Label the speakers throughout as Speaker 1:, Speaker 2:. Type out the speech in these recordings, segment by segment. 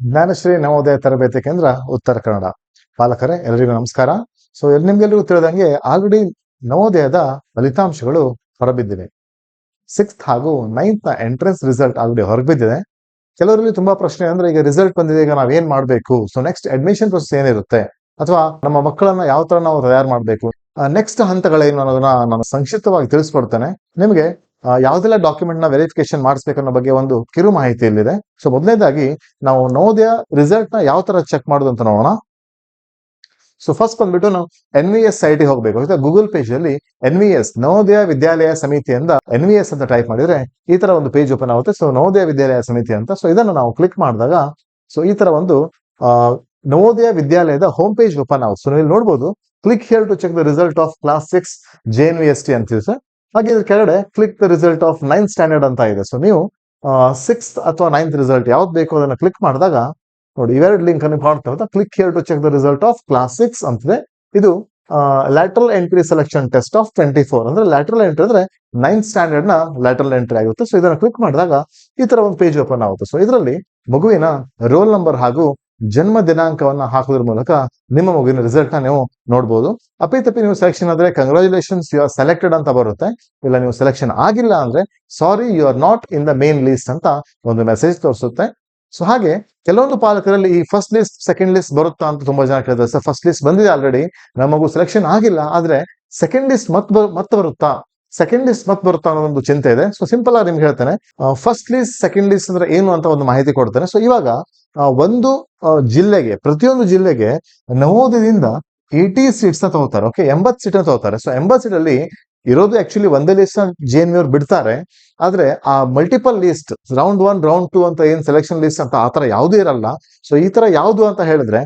Speaker 1: ಜ್ಞಾನಶ್ರೀ ನವೋದಯ ತರಬೇತಿ ಕೇಂದ್ರ ಉತ್ತರ ಕನ್ನಡ. ಪಾಲಕರೇ ಎಲ್ಲರಿಗೂ ನಮಸ್ಕಾರ. ಸೊ ಎಲ್ ನಿಮ್ಗೆಲ್ಲರಿಗೂ ತಿಳಿದಂಗೆ ಆಲ್ರೆಡಿ ನವೋದಯದ ಫಲಿತಾಂಶಗಳು ಹೊರಬಿದ್ದಿವೆ. ಸಿಕ್ಸ್ತ್ ಹಾಗೂ ನೈನ್ತ್ನ ಎಂಟ್ರೆನ್ಸ್ ರಿಸಲ್ಟ್ ಆಲ್ರೆಡಿ ಹೊರಬಿದ್ದಿದೆ ಕೆಲವರಲ್ಲಿ ತುಂಬಾ ಪ್ರಶ್ನೆ ಅಂದ್ರೆ, ಈಗ ರಿಸಲ್ಟ್ ಬಂದಿದೆ, ಈಗ ನಾವ್ ಏನ್ ಮಾಡ್ಬೇಕು? ಸೊ ನೆಕ್ಸ್ಟ್ ಅಡ್ಮಿಷನ್ ಪ್ರೊಸೆಸ್ ಏನಿರುತ್ತೆ? ಅಥವಾ ನಮ್ಮ ಮಕ್ಕಳನ್ನ ಯಾವ ತರ ನಾವು ತಯಾರು ಮಾಡ್ಬೇಕು? ನೆಕ್ಸ್ಟ್ ಹಂತಗಳೇನು ಅನ್ನೋದನ್ನ ನಾನು ಸಂಕ್ಷಿಪ್ತವಾಗಿ ತಿಳಿಸ್ಕೊಡ್ತೇನೆ. ನಿಮಗೆ ಯಾವ್ದೆಲ್ಲ ಡಾಕ್ಯುಮೆಂಟ್ನ ವೆರಿಫಿಕೇಶನ್ ಮಾಡಿಸ್ಬೇಕು ಅನ್ನೋ ಬಗ್ಗೆ ಒಂದು ಕಿರು ಮಾಹಿತಿ ಇಲ್ಲಿದೆ ಸೊ ಮೊದಲನೇದಾಗಿ ನಾವು ನವೋದಯ ರಿಸಲ್ಟ್ನ ಯಾವ ತರ ಚೆಕ್ ಮಾಡೋದು ಅಂತ ನೋಡೋಣ. ಸೊ ಫಸ್ಟ್ ಬಂದ್ಬಿಟ್ಟು ನಾವು ಎನ್ ವಿ ಎಸ್ ಸೈಟ್ ಹೋಗಬೇಕು. ಗೂಗಲ್ ಪೇಜ್ ಅಲ್ಲಿ N V S Navodaya Vidyalaya ಸಮಿತಿಯಿಂದ ಎನ್ ವಿ ಎಸ್ ಅಂತ ಟೈಪ್ ಮಾಡಿದ್ರೆ ಈ ತರ ಒಂದು ಪೇಜ್ ಓಪನ್ ಆಗುತ್ತೆ. ಸೊ ನವೋದಯ ವಿದ್ಯಾಲಯ ಸಮಿತಿ ಅಂತ. ಸೊ ಇದನ್ನು ನಾವು ಕ್ಲಿಕ್ ಮಾಡಿದಾಗ ಸೊ ಈ ತರ ಒಂದು ನವೋದಯ ವಿದ್ಯಾಲಯದ ಹೋಮ್ ಪೇಜ್ ಓಪನ್ ಆಗುತ್ತೆ. ಸೊ ನೀವು ನೋಡ್ಬೋದು. Click here to check the result of class six J N V S T ಅಂತೀವಿ ಸರ್ ಹಾಗೆ ಇದ್ರ ಕೆಳಗಡೆ click the result of ninth standard ಅಂತ ಇದೆ. ಸೊ ನೀವು ಸಿಕ್ಸ್ ಅಥವಾ ನೈನ್ತ್ ರಿಸಲ್ಟ್ ಯಾವ್ದು ಬೇಕು ಅದನ್ನ ಕ್ಲಿಕ್ ಮಾಡಿದಾಗ, ನೋಡಿ, ಇವೆರಡು ಲಿಂಕ್ ಅನ್ನು ಕಾಣ್ತಾ click here to check the result of class six ಅಂತಿದೆ. ಇದು lateral entry selection test of twenty four ಅಂದ್ರೆ ಲ್ಯಾಟ್ರಲ್ ಎಂಟ್ರಿ ಅಂದ್ರೆ ನೈನ್ತ್ ಸ್ಟ್ಯಾಂಡರ್ಡ್ನ ಲ್ಯಾಟ್ರಲ್ ಎಂಟ್ರಿ ಆಗುತ್ತೆ. ಸೊ ಇದನ್ನ ಕ್ಲಿಕ್ ಮಾಡಿದಾಗ ಈ ತರ ಒಂದು ಪೇಜ್ ಓಪನ್ ಆಗುತ್ತೆ. ಸೊ ಇದರಲ್ಲಿ ಮಗುವಿನ ರೋಲ್ ನಂಬರ್ ಹಾಗೂ ಜನ್ಮ ದಿನಾಂಕವನ್ನ ಹಾಕೋದ್ರ ಮೂಲಕ ನಿಮ್ಮ ಮಗುವಿನ ರಿಸಲ್ಟ್ನ ನೀವು ನೋಡ್ಬೋದು. ಅಪ್ಪಿತಪ್ಪಿ ನೀವು ಸೆಲೆಕ್ಷನ್ ಆದ್ರೆ ಕಂಗ್ರಾಚುಲೇಷನ್ಸ್ ಯು ಆರ್ ಸೆಲೆಕ್ಟೆಡ್ ಅಂತ ಬರುತ್ತೆ. ಇಲ್ಲ, ನೀವು ಸೆಲೆಕ್ಷನ್ ಆಗಿಲ್ಲ ಅಂದ್ರೆ sorry you are not in the main list ಅಂತ ಒಂದು ಮೆಸೇಜ್ ತೋರಿಸುತ್ತೆ. ಸೊ ಹಾಗೆ ಕೆಲವೊಂದು ಪಾಲಕರಲ್ಲಿ ಈ ಫಸ್ಟ್ ಲಿಸ್ಟ್ ಸೆಕೆಂಡ್ ಲಿಸ್ಟ್ ಬರುತ್ತಾ ಅಂತ ತುಂಬಾ ಜನ ಕೇಳ್ತಾರೆ. ಸರ್ ಫಸ್ಟ್ ಲಿಸ್ಟ್ ಬಂದಿದೆ ಆಲ್ರೆಡಿ ನಮಗೂ ಸೆಲೆಕ್ಷನ್ ಆಗಿಲ್ಲ, ಆದ್ರೆ ಸೆಕೆಂಡ್ ಲಿಸ್ಟ್ ಮತ್ ಮತ್ತೆ ಬರುತ್ತಾ? ಸೆಕೆಂಡ್ ಲಿಸ್ಟ್ ಮತ್ತೆ ಬರುತ್ತಾ ಅನ್ನೋ ಒಂದು ಚಿಂತೆ ಇದೆ. ಸೊ ಸಿಂಪಲ್ ಆಗಿ ನಿಮ್ಗೆ ಹೇಳ್ತೇನೆ. ಫಸ್ಟ್ ಲಿಸ್ಟ್ ಸೆಕೆಂಡ್ ಲಿಸ್ಟ್ ಅಂದ್ರೆ ಏನು ಅಂತ ಒಂದು ಮಾಹಿತಿ ಕೊಡ್ತೇನೆ. ಸೊ ಇವಾಗ ಒಂದು ಜಿಲ್ಲೆಗೆ, ಪ್ರತಿಯೊಂದು ಜಿಲ್ಲೆಗೆ ನವೋದಯದಿಂದ ಏಟಿ ಸೀಟ್ಸ್ನ ತಗೋತಾರೆ. ಓಕೆ ಎಂಬತ್ ಸೀಟ್ ತಗೋತಾರೆ. ಸೊ ಎಂಬತ್ ಸೀಟ್ ಅಲ್ಲಿ ಇರೋದು ಆಕ್ಚುಲಿ ಒಂದೇ ಲಿಸ್ಟ್ ಜೆ ಎನ್ ಅವ್ರು ಬಿಡ್ತಾರೆ. ಆದ್ರೆ, ಆ multiple list round one round two ಅಂತ ಏನ್ ಸೆಲೆಕ್ಷನ್ ಲಿಸ್ಟ್ ಅಂತ ಆತರ ಯಾವುದೂ ಇರಲ್ಲ. ಸೊ ಈ ತರ ಯಾವ್ದು ಅಂತ ಹೇಳಿದ್ರೆ